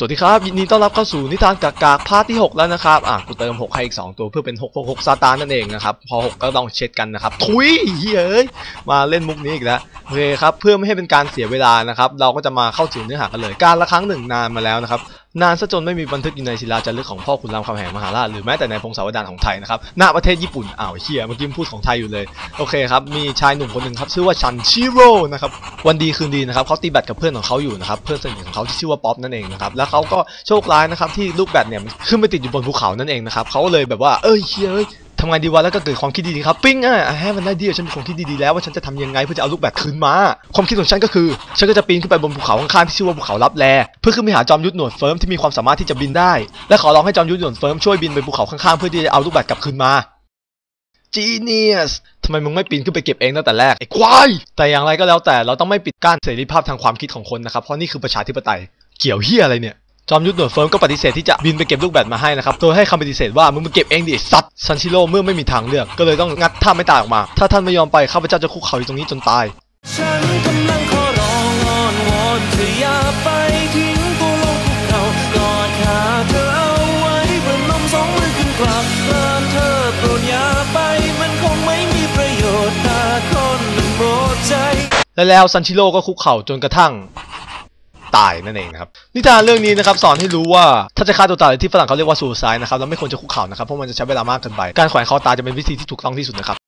สวัสดีครับ ยินดีต้อนรับเข้าสู่นิทานกากากาคที่ 6 แล้วนะครับ อะกูเติม 6 ให้อีก 2 ตัวเพื่อเป็น 666ซาตานนั่นเองนะครับ พอ 6 ก็ต้องเช็ดกันนะครับ ทุยเฮ้ย มาเล่นมุกนี้อีกแล้ว โอเคครับเพื่อไม่ให้เป็นการเสียเวลานะครับเราก็จะมาเข้าถึงเนื้อหากันเลย การละครั้งหนึ่งนานมาแล้วนะครับนานซะจนไม่มีบันทึกอยู่ในศิลาจารึกของพ่อขุนรามคำแหงมหาราชหรือแม้แต่ในพงศาวดารของไทยนะครับณประเทศญี่ปุ่นอ้าวเฮียเมื่อกี้พูดของไทยอยู่เลยโอเคครับมีชายหนุ่มคนหนึ่งครับชื่อว่าชันชิโร่นะครับวันดีคืนดีนะครับเขาตีแบตกับเพื่อนของเขาอยู่นะครับเพื่อนสนิทของเขาที่ชื่อว่าป๊อปนั่นเองนะครับแล้วเขาก็โชคร้ายนะครับที่ลูกแบตเนี่ยขึ้นไปติดอยู่บนภูเขานั่นเองนะครับเขาก็เลยแบบว่าเอ้ยเฮ้ยเอ้ย ทำไงดีวะแล้วก็เกิดความคิดดีๆครับปิ้งอะแฮมันได้ดีฉันมีความคิดดีๆแล้วว่าฉันจะทำยังไงเพื่อจะเอาลูกแบตคืนมาความคิดของฉันก็คือ ฉันก็จะปีนขึ้นไปบนภูเขาข้างๆที่ชื่อว่าภูเขาลับแลเพื่อขึ้นไปหาจอมยุทธหนวดเฟิร์มที่มีความสามารถที่จะบินได้ และขอร้องให้จอมยุทธหนวดเฟิร์มช่วยบินไปภูเขาข้างๆเพื่อที่จะเอาลูกแบตกลับคืนมา Genius ทำไมมึงไม่ปีนขึ้นไปเก็บเองตั้งแต่แรกไอ้ควายแต่อย่างไรก็แล้วแต่เราต้องไม่ปิดกั้นเสรีภาพทางความคิดของคนนะครับเพราะนี่คือประชาธิปไตยเกี่ยวเฮียอะไรเนี่ย จอมยุทธหนวดเฟิร์มก็ปฏิเสธที่จะบินไปเก็บลูกแบตมาให้นะครับ โดยให้คำปฏิเสธว่ามึงมาเก็บเองดิสัตว์ซันชิโร่เมื่อไม่มีทางเลือก ก็เลยต้องงัดท่าไม่ตายออกมา ถ้าท่านไม่ยอมไปข้าพเจ้าจะคุกเข่าอยู่ตรงนี้จนตาย ฉันกำลังขอร้องอ้อนวอนเธออย่าไปทิ้งตัวลงภูเขากอดขาเธอเอาไว้ประนมสองมือขึ้นกราบกราบเธอโปรดอย่าไปมันคงไม่มีประโยชน์ถ้าคนหนึ่งโปรดใจ และแล้วซันชิโร่ก็คุกเข่าจนกระทั่ง ตายนั่นเองนะครับนิทานเรื่องนี้นะครับสอนให้รู้ว่าถ้าจะฆ่าตัวตายที่ฝรั่งเขาเรียกว่าซูซายนะครับเราไม่ควรจะคุกเข่านะครับเพราะมันจะใช้เวลามากเกินไป การแขวนคอตายจะเป็นวิธีที่ถูกต้องที่สุดนะครับ